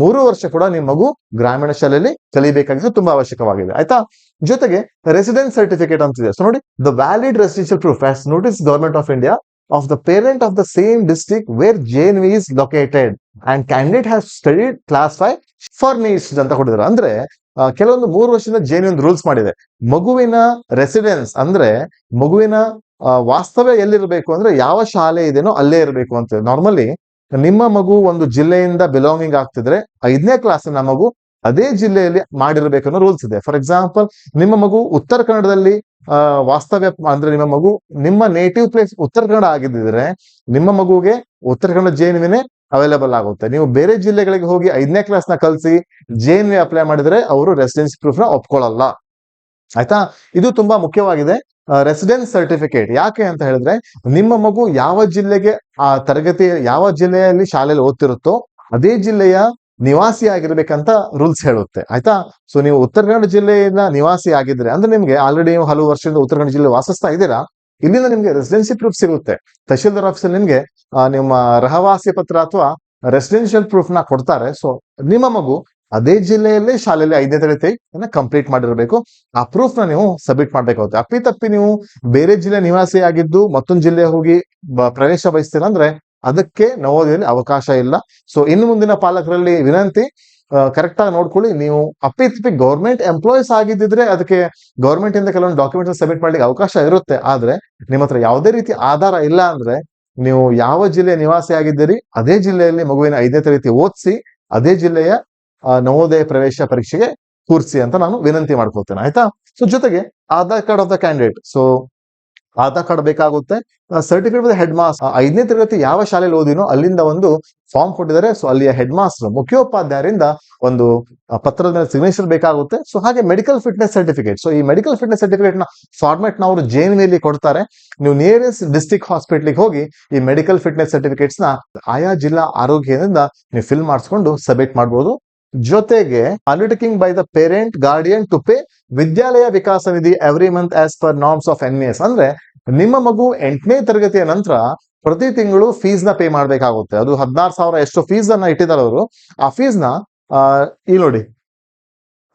Speaker 1: ಮೂರು ವರ್ಷ ಕೂಡ ನಿಮ್ಮ ಮಗು ಗ್ರಾಮೀಣ ಶಾಲೆಯಲ್ಲಿ ಕಲಿಬೇಕಾಗಿದ್ದು ತುಂಬಾ ಅವಶ್ಯಕವಾಗಿದೆ. ಆಯ್ತಾ? ಜೊತೆಗೆ ರೆಸಿಡೆನ್ಸ್ ಸರ್ಟಿಫಿಕೇಟ್ ಅಂತಿದೆ. ಸೊ ನೋಡಿ the valid residential proof as notice government of India of the parent of the same district where J N V is located and candidate has studied class five furnished ಅಂತ ಕೊಟ್ಟಿದ್ದಾರೆ. ಅಂದ್ರೆ ಕೆಲವೊಂದು ಮೂರು ವರ್ಷದಿಂದ ಜೇನ್ ಒಂದು rules ಮಾಡಿದೆ. ಮಗುವಿನ ರೆಸಿಡೆನ್ಸ್ ಅಂದ್ರೆ ಮಗುವಿನ ವಾಸ್ತವ್ಯ ಎಲ್ಲಿರಬೇಕು ಅಂದ್ರೆ ಯಾವ ಶಾಲೆ ಇದೆನೋ ಅಲ್ಲೇ ಇರಬೇಕು ಅಂತ. ನಾರ್ಮಲಿ ನಿಮ್ಮ ಮಗು ಒಂದು ಜಿಲ್ಲೆಯಿಂದ ಬಿಲಾಂಗಿಂಗ್ ಆಗ್ತಿದ್ರೆ ಐದನೇ ಕ್ಲಾಸಿನ ಮಗು ಅದೇ ಜಿಲ್ಲೆಯಲ್ಲಿ ಮಾಡಿರಬೇಕು ಅನ್ನೋ ರೂಲ್ಸ್ ಇದೆ. ಫಾರ್ ಎಕ್ಸಾಂಪಲ್ ನಿಮ್ಮ ಮಗು ಉತ್ತರ ಕನ್ನಡದಲ್ಲಿ ವಾಸ್ತವ್ಯ ಅಂದ್ರೆ ನಿಮ್ಮ ಮಗು ನಿಮ್ಮ ನೇಟಿವ್ ಪ್ಲೇಸ್ ಉತ್ತರ ಕನ್ನಡ ಆಗಿದ್ದಿದ್ರೆ ನಿಮ್ಮ ಮಗುಗೆ ಉತ್ತರ ಕನ್ನಡ ಜೇನುವಿನೇ ಅವೈಲೇಬಲ್ ಆಗುತ್ತೆ. ನೀವು ಬೇರೆ ಜಿಲ್ಲೆಗಳಿಗೆ ಹೋಗಿ ಐದನೇ ಕ್ಲಾಸ್ನ ಎನ್ ವಿ ಅಪ್ಲೈ ಮಾಡಿದ್ರೆ ಅವರು ರೆಸಿಡೆನ್ಸಿ ಪ್ರೂಫ್ನ ಒಪ್ಕೊಳ್ಳಲ್ಲ. ಆಯ್ತಾ? ಇದು ತುಂಬಾ ಮುಖ್ಯವಾಗಿದೆ. ರೆಸಿಡೆನ್ಸ್ ಸರ್ಟಿಫಿಕೇಟ್ ಯಾಕೆ ಅಂತ ಹೇಳಿದ್ರೆ ನಿಮ್ಮ ಮಗು ಯಾವ ಜಿಲ್ಲೆಗೆ, ಆ, ತರಗತಿ, ಯಾವ ಜಿಲ್ಲೆಯಲ್ಲಿ ಶಾಲೆಯಲ್ಲಿ ಓದ್ತಿರುತ್ತೋ ಅದೇ ಜಿಲ್ಲೆಯ ನಿವಾಸಿ ಆಗಿರ್ಬೇಕಂತ ರೂಲ್ಸ್ ಹೇಳುತ್ತೆ. ಆಯ್ತಾ? ಸೊ ನೀವು ಉತ್ತರ ಕನ್ನಡ ಜಿಲ್ಲೆಯಿಂದ ನಿವಾಸಿ ಆಗಿದ್ರೆ, ಅಂದ್ರೆ ನಿಮ್ಗೆ ಆಲ್ರೆಡಿ ನೀವು ಹಲವು ವರ್ಷದಿಂದ ಉತ್ತರ ಕನ್ನಡ ಜಿಲ್ಲೆ ವಾಸಿಸ್ತಾ ಇದ್ದೀರಾ? ಇಲ್ಲಿಂದ ನಿಮ್ಗೆ ರೆಸಿಡೆನ್ಸಿ ಪ್ರೂಫ್ ಸಿಗುತ್ತೆ ತಹಶೀಲ್ದಾರ್ ಆಫೀಸಲ್ಲಿ ನಿಮ್ಗೆ ನಿಮ್ಮ ರಹವಾಸಿ ಪತ್ರ ಅಥವಾ ರೆಸಿಡೆನ್ಷಿಯಲ್ ಪ್ರೂಫ್ನ ಕೊಡ್ತಾರೆ. ಸೊ ನಿಮ್ಮ ಮಗು ಅದೇ ಜಿಲ್ಲೆಯಲ್ಲೇ ಶಾಲೆಯಲ್ಲಿ ಐದನೇ ತರಗತಿ ಕಂಪ್ಲೀಟ್ ಮಾಡಿರಬೇಕು. ಆ ಪ್ರೂಫ್ನ ನೀವು ಸಬ್ಮಿಟ್ ಮಾಡ್ಬೇಕಾಗುತ್ತೆ. ಅಪ್ಪಿ ತಪ್ಪಿ ನೀವು ಬೇರೆ ಜಿಲ್ಲೆ ನಿವಾಸಿ ಆಗಿದ್ದು ಮತ್ತೊಂದು ಜಿಲ್ಲೆ ಹೋಗಿ ಪ್ರವೇಶ ಬಯಸ್ತೀರ ಅಂದ್ರೆ ಅದಕ್ಕೆ ನವೋದಯದಲ್ಲಿ ಅವಕಾಶ ಇಲ್ಲ. ಸೊ ಇನ್ನು ಮುಂದಿನ ಪಾಲಕರಲ್ಲಿ ವಿನಂತಿ ಕರೆಕ್ಟ್ ಆಗಿ ನೋಡ್ಕೊಳ್ಳಿ. ನೀವು ಅಪ್ಪಿ ತಪ್ಪಿ ಗೌರ್ಮೆಂಟ್ ಎಂಪ್ಲಾಯೀಸ್ ಆಗಿದ್ದಿದ್ರೆ ಅದಕ್ಕೆ ಗೌರ್ಮೆಂಟ್ ಇಂದ ಕೆಲವೊಂದು ಡಾಕ್ಯುಮೆಂಟ್ಸ್ ಸಬ್ಮಿಟ್ ಮಾಡ್ಲಿಕ್ಕೆ ಅವಕಾಶ ಇರುತ್ತೆ. ಆದ್ರೆ ನಿಮ್ಮ ಹತ್ರ ಯಾವುದೇ ರೀತಿ ಆಧಾರ ಇಲ್ಲ ಅಂದ್ರೆ ನೀವು ಯಾವ ಜಿಲ್ಲೆಯ ನಿವಾಸಿ ಆಗಿದ್ದೀರಿ, ಅದೇ ಜಿಲ್ಲೆಯಲ್ಲಿ ಮಗುವಿನ ಐದನೇ ತರಗತಿ ಓದಿಸಿ, ಅದೇ ಜಿಲ್ಲೆಯ ನವೋದಯ ಪ್ರವೇಶ ಪರೀಕ್ಷೆಗೆ ಕೂರಿಸಿ ಅಂತ ನಾನು ವಿನಂತಿ ಮಾಡ್ಕೊಳ್ತೇನೆ. ಆಯ್ತಾ? ಸೊ ಜೊತೆಗೆ Aadhaar card of the candidate so Aadhaar card ಬೇಕಾಗುತ್ತೆ. ಸರ್ಟಿಫಿಕೇಟ್ ವಿತ್ ಹೆಡ್ ಮಾಸ್ಟರ್ ಐದನೇ ತರಗತಿ ಯಾವ ಶಾಲೆಯಲ್ಲಿ ಓದಿನೋ ಅಲ್ಲಿಂದ ಒಂದು ಫಾರ್ಮ್ ಕೊಟ್ಟಿದ್ದಾರೆ. ಸೊ ಅಲ್ಲಿಯ ಹೆಡ್ ಮಾಸ್ಟರ್ ಮುಖ್ಯೋಪಾಧ್ಯಾಯರಿಂದ ಒಂದು ಪತ್ರದ ಸಿಗ್ನೇಚರ್ ಬೇಕಾಗುತ್ತೆ. ಸೊ ಹಾಗೆ ಮೆಡಿಕಲ್ ಫಿಟ್ನೆಸ್ ಸರ್ಟಿಫಿಕೇಟ್ ಸೊ ಈ ಮೆಡಿಕಲ್ ಫಿಟ್ನೆಸ್ ಸರ್ಟಿಫಿಕೇಟ್ನ ಫಾರ್ಮೆಟ್ನ ಅವರು ಜೇನಿನಲ್ಲಿ ಕೊಡ್ತಾರೆ. ನೀವು ನಿಯರೆಸ್ಟ್ ಹಾಸ್ಪಿಟಲ್ ಹಾಸ್ಪಿಟ್ಲಿಗೆ ಹೋಗಿ ಈ ಮೆಡಿಕಲ್ ಫಿಟ್ನೆಸ್ ಸರ್ಟಿಫಿಕೇಟ್ಸ್ನ ಆಯಾ ಜಿಲ್ಲಾ ಆರೋಗ್ಯದಿಂದ ನೀವು ಫಿಲ್ ಮಾಡಿಸ್ಕೊಂಡು ಸಬ್ಮಿಟ್ ಮಾಡಬಹುದು ಜೊತೆಗೆ undertaking by the parent guardian to pay Vidyalaya Vikas Nidhi every month as per norms of N ಅಂದ್ರೆ ನಿಮ್ಮ ಮಗು ಎಂಟನೇ ತರಗತಿಯ ನಂತರ ಪ್ರತಿ ತಿಂಗಳು ಫೀಸ್ನ ಪೇ ಮಾಡ್ಬೇಕಾಗುತ್ತೆ. ಅದು ಹದಿನಾರು ಸಾವಿರ ಎಷ್ಟು ಫೀಸ್ ಅನ್ನ ಇಟ್ಟಿದ್ದಾರೆ ಅವರು. ಆ ಫೀಸ್ನ ಇಲ್ಲಿ ನೋಡಿ.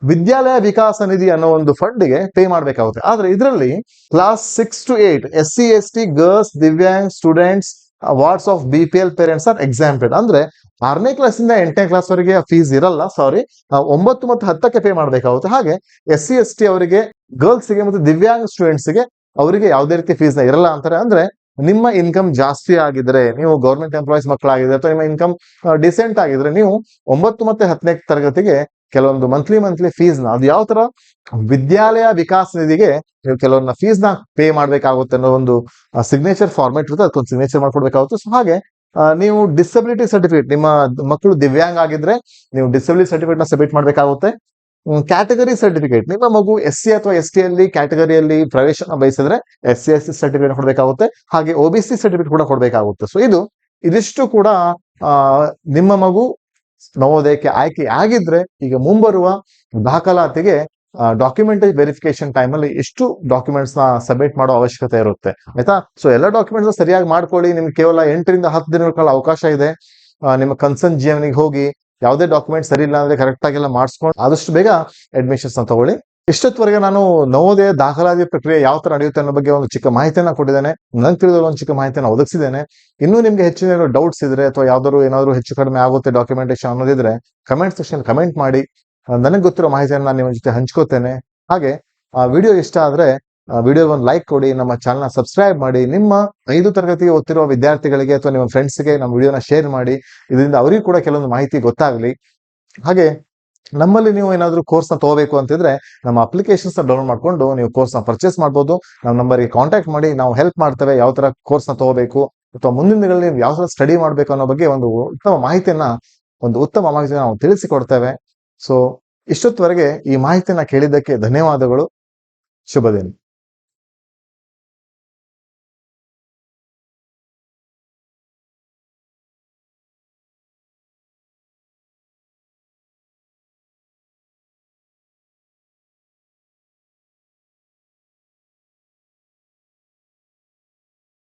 Speaker 1: ವಿದ್ಯಾಲಯ ವಿಕಾಸ ನಿಧಿ ಅನ್ನೋ ಒಂದು ಫಂಡ್ಗೆ ಪೇ ಮಾಡಬೇಕಾಗುತ್ತೆ. ಆದ್ರೆ ಇದರಲ್ಲಿ class six to eight S C S T girls divyang students wards of B P L parents are exempted ಅಂದ್ರೆ ಆರನೇ ಕ್ಲಾಸ್ ಇಂದ ಎಂಟನೇ ಕ್ಲಾಸ್ ವರೆಗೆ ಫೀಸ್ ಇರಲ್ಲ ಸಾರಿ ಒಂಬತ್ತು ಮತ್ತು ಹತ್ತಕ್ಕೆ ಪೇ ಮಾಡಬೇಕಾಗುತ್ತೆ. ಹಾಗೆ ಎಸ್ ಸಿ ಎಸ್ ಟಿ ಅವರಿಗೆ ಗರ್ಲ್ಸ್ಗೆ ಮತ್ತು ದಿವ್ಯಾಂಗ್ ಸ್ಟೂಡೆಂಟ್ಸ್ಗೆ ಅವರಿಗೆ ಯಾವುದೇ ರೀತಿ ಫೀಸ್ನ ಇರಲ್ಲ ಅಂತಾರೆ. ಅಂದ್ರೆ ನಿಮ್ಮ ಇನ್ಕಮ್ ಜಾಸ್ತಿ ಆಗಿದ್ರೆ, ನೀವು ಗೌರ್ಮೆಂಟ್ ಎಂಪ್ಲಾಯೀಸ್ ಮಕ್ಕಳಾಗಿದ್ರೆ ಅಥವಾ ನಿಮ್ಮ ಇನ್ಕಮ್ ಡಿಸೆಂಟ್ ಆಗಿದ್ರೆ ನೀವು ಒಂಬತ್ತು ಮತ್ತೆ ಹತ್ತನೇ ತರಗತಿಗೆ ಕೆಲವೊಂದು ಮಂತ್ಲಿ ಮಂತ್ಲಿ ಫೀಸ್ನ, ಅದು ಯಾವ ತರ ವಿದ್ಯಾಲಯ ವಿಕಾಸ ನಿಧಿಗೆ ನೀವು ಕೆಲವೊಂದು ಫೀಸ್ನ ಪೇ ಮಾಡ್ಬೇಕಾಗುತ್ತೆ ಅನ್ನೋ ಒಂದು ಸಿಗ್ನೇಚರ್ ಫಾರ್ಮೆಟ್ ಇರುತ್ತೆ. ಅದಕ್ಕೊಂದು ಸಿಗ್ನೇಚರ್ ಮಾಡ್ಕೊಡ್ಬೇಕಾಗುತ್ತೆ. ಸೊ ಹಾಗೆ ನೀವು ಡಿಸಬಿಲಿಟಿ ಸರ್ಟಿಫಿಕೇಟ್ ನಿಮ್ಮ ಮಕ್ಕಳು ದಿವ್ಯಾಂಗ ಆಗಿದ್ರೆ ನೀವು ಡಿಸಬಿಲಿಟಿ ಸರ್ಟಿಫಿಕೇಟ್ನ ಸಬ್ಮಿಟ್ ಮಾಡ್ಬೇಕಾಗುತ್ತೆ. ಕ್ಯಾಟಗರಿ ಸರ್ಟಿಫಿಕೇಟ್ ನಿಮ್ಮ ಮಗು ಎಸ್ ಸಿ ಅಥವಾ ಎಸ್ ಟಿ ಅಲ್ಲಿ ಕ್ಯಾಟಗರಿಯಲ್ಲಿ ಪ್ರವೇಶ ಬಯಸಿದ್ರೆ S C S C certificate ಕೊಡಬೇಕಾಗುತ್ತೆ. ಹಾಗೆ ಒ ಬಿ ಸಿ ಸರ್ಟಿಫಿಕೇಟ್ ಕೂಡ ಕೊಡಬೇಕಾಗುತ್ತೆ. ಸೊ ಇದು ಇದಿಷ್ಟು ಕೂಡ ನಿಮ್ಮ ಮಗು ನವೋದಯಕ್ಕೆ ಆಯ್ಕೆ ಆಗಿದ್ರೆ ಈಗ ಮುಂಬರುವ ದಾಖಲಾತಿಗೆ ಡಾಕ್ಯುಮೆಂಟ್ ವೆರಿಫಿಕೇಶನ್ ಟೈಮ್ ಅಲ್ಲಿ ಎಷ್ಟು ಡಾಕ್ಯುಮೆಂಟ್ಸ್ನ ಸಬ್ಮಿಟ್ ಮಾಡೋ ಅವಶ್ಯಕತೆ ಇರುತ್ತೆ. ಆಯ್ತಾ? ಸೊ ಎಲ್ಲ ಡಾಕ್ಯುಮೆಂಟ್ಸ್ ಸರಿಯಾಗಿ ಮಾಡ್ಕೊಳ್ಳಿ. ನಿಮ್ಗೆ ಕೇವಲ ಎಂಟರಿಂದ ಹತ್ತು ದಿನಗಳ ಅವಕಾಶ ಇದೆ. ನಿಮ್ಮ ಕನ್ಸರ್ನ್ ಜಿಎನ್ಗೆ ಹೋಗಿ ಯಾವುದೇ ಡಾಕ್ಯುಮೆಂಟ್ ಸರಿ ಇಲ್ಲ ಅಂದ್ರೆ ಕರೆಕ್ಟ್ ಆಗಿ ಎಲ್ಲ ಮಾಡಿಸ್ಕೊಂಡು ಆದಷ್ಟು ಬೇಗ ಅಡ್ಮಿಷನ್ಸ್ನ ತಗೊಳ್ಳಿ. ಇಷ್ಟೊತ್ತವರೆಗೆ ನಾನು ನವೋದಯ ದಾಖಲಾತಿ ಪ್ರಕ್ರಿಯೆ ಯಾವ ತರ ನಡೆಯುತ್ತೆ ಅನ್ನೋ ಬಗ್ಗೆ ಒಂದು ಚಿಕ್ಕ ಮಾಹಿತಿಯನ್ನ ಕೊಟ್ಟಿದ್ದೇನೆ. ನಂಗೆ ತಿಳಿದವರು ಒಂದು ಚಿಕ್ಕ ಮಾಹಿತಿಯನ್ನು ಒದಗಿಸಿದ್ದೇನೆ. ಇನ್ನೂ ನಿಮ್ಗೆ ಹೆಚ್ಚಿನ ಡೌಟ್ಸ್ ಇದ್ರೆ ಅಥವಾ ಯಾವ್ದಾದ್ರು ಏನಾದ್ರು ಹೆಚ್ಚು ಕಡಿಮೆ ಆಗುತ್ತೆ ಡಾಕ್ಯುಮೆಂಟೇಶನ್ ಅನ್ನೋದಿದ್ರೆ ಕಮೆಂಟ್ ಸೆಕ್ಷನ್ ಕಮೆಂಟ್ ಮಾಡಿ. ನನಗೆ ಗೊತ್ತಿರೋ ಮಾಹಿತಿಯನ್ನು ನಾನು ನಿಮ್ಮ ಜೊತೆ ಹಂಚ್ಕೋತೇನೆ. ಹಾಗೆ, ಆ ವಿಡಿಯೋ ಇಷ್ಟ ಆದ್ರೆ ವಿಡಿಯೋ ಒಂದು ಲೈಕ್ ಕೊಡಿ, ನಮ್ಮ ಚಾನಲ್ ಸಬ್ಸ್ಕ್ರೈಬ್ ಮಾಡಿ. ನಿಮ್ಮ ಐದು ತರಗತಿಗೆ ಓದ್ತಿರುವ ವಿದ್ಯಾರ್ಥಿಗಳಿಗೆ ಅಥವಾ ನಿಮ್ಮ ಫ್ರೆಂಡ್ಸ್ಗೆ ನಮ್ಮ ವಿಡಿಯೋನ ಶೇರ್ ಮಾಡಿ. ಇದರಿಂದ ಅವರಿಗೂ ಕೂಡ ಕೆಲವೊಂದು ಮಾಹಿತಿ ಗೊತ್ತಾಗ್ಲಿ. ಹಾಗೆ, ನಮ್ಮಲ್ಲಿ ನೀವು ಏನಾದರೂ ಕೋರ್ಸ್ನ ತಗೋಬೇಕು ಅಂತಿದ್ರೆ ನಮ್ಮ ಅಪ್ಲಿಕೇಶನ್ಸ್ನ ಡೌನ್ಲೋಡ್ ಮಾಡ್ಕೊಂಡು ನೀವು ಕೋರ್ಸ್ನ ಪರ್ಚೇಸ್ ಮಾಡ್ಬೋದು. ನಮ್ಮ ನಂಬರ್ಗೆ ಕಾಂಟ್ಯಾಕ್ಟ್ ಮಾಡಿ. ನಾವು ಹೆಲ್ಪ್ ಮಾಡ್ತೇವೆ ಯಾವ ತರ ಕೋರ್ಸ್ನ ತಗೋಬೇಕು. ಅಥವಾ ಮುಂದಿನ ದಿನಗಳಲ್ಲಿ ನೀವು ಯಾವ ತರ ಸ್ಟಡಿ ಮಾಡಬೇಕು ಅನ್ನೋ ಬಗ್ಗೆ ಒಂದು ಉತ್ತಮ ಮಾಹಿತಿಯನ್ನ, ಒಂದು ಉತ್ತಮ ಮಾಹಿತಿಯನ್ನು ನಾವು ತಿಳಿಸಿಕೊಡ್ತೇವೆ. ಸೊ ಇಷ್ಟೊತ್ತವರೆಗೆ ಈ ಮಾಹಿತಿಯನ್ನ ಕೇಳಿದ್ದಕ್ಕೆ ಧನ್ಯವಾದಗಳು. ಶುಭ ದಿನ.